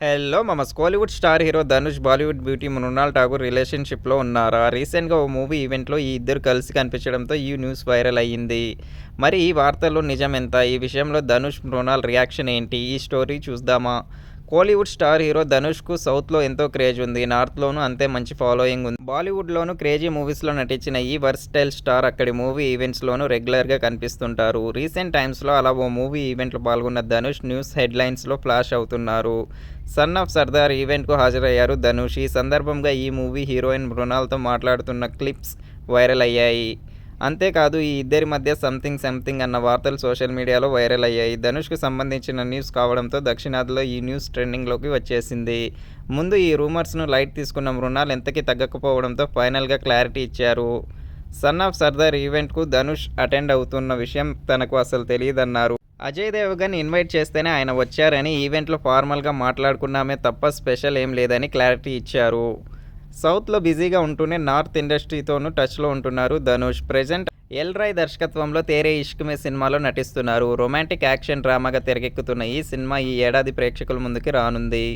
Hello మమస్ Kollywood star hero Dhanush Bollywood beauty Mrunal Thakur రిలేషన్షిప్లో ఉన్నారా? రీసెంట్గా ఓ మూవీ ఈవెంట్లో ఈ ఇద్దరు కలిసి కనిపించడంతో ఈ న్యూస్ వైరల్ అయ్యింది. మరి ఈ వార్తల్లో నిజం ఎంత? ఈ విషయంలో ధనుష్ మృణాల్ రియాక్షన్ ఏంటి? ఈ స్టోరీ చూద్దామా? కోలీవుడ్ స్టార్ హీరో ధనుష్కు సౌత్లో ఎంతో క్రేజ్ ఉంది. నార్త్లోనూ అంతే మంచి ఫాలోయింగ్ ఉంది. బాలీవుడ్లోనూ క్రేజీ మూవీస్లో నటించిన ఈ వర్స్టైల్ స్టార్ అక్కడి మూవీ ఈవెంట్స్లోనూ రెగ్యులర్గా కనిపిస్తుంటారు. రీసెంట్ టైమ్స్లో అలా ఓ మూవీ ఈవెంట్లో పాల్గొన్న ధనుష్ న్యూస్ హెడ్లైన్స్లో ఫ్లాష్ అవుతున్నారు. సన్ ఆఫ్ సర్దార్ ఈవెంట్కు హాజరయ్యారు ధనుష్. ఈ సందర్భంగా ఈ మూవీ హీరోయిన్ మృణాల్తో మాట్లాడుతున్న క్లిప్స్ వైరల్ అయ్యాయి. అంతేకాదు ఈ ఇద్దరి మధ్య సంథింగ్ సంథింగ్ అన్న వార్తలు సోషల్ మీడియాలో వైరల్ అయ్యాయి. ధనుష్కు సంబంధించిన న్యూస్ కావడంతో దక్షిణాదిలో ఈ న్యూస్ ట్రెండింగ్లోకి వచ్చేసింది. ముందు ఈ రూమర్స్ను లైట్ తీసుకున్న మృణాల్ ఎంతకీ తగ్గకపోవడంతో ఫైనల్గా క్లారిటీ ఇచ్చారు. సన్ ఆఫ్ సర్దార్ ఈవెంట్కు ధనుష్ అటెండ్ అవుతున్న విషయం తనకు అసలు తెలియదన్నారు. అజయ్ దేవగన్ ఇన్వైట్ చేస్తేనే ఆయన వచ్చారని ఈవెంట్లో ఫార్మల్గా మాట్లాడుకున్నామే తప్ప స్పెషల్ ఏం లేదని క్లారిటీ ఇచ్చారు. సౌత్లో బిజీగా ఉంటూనే నార్త్ ఇండస్ట్రీతోనూ టచ్లో ఉంటున్నారు ధనుష్. ప్రజెంట్ ఎల్ రాయ్ దర్శకత్వంలో తేరే ఇష్కుమే సినిమాలో నటిస్తున్నారు. రొమాంటిక్ యాక్షన్ డ్రామాగా తెరకెక్కుతున్న ఈ సినిమా ఈ ఏడాది ప్రేక్షకుల ముందుకి రానుంది.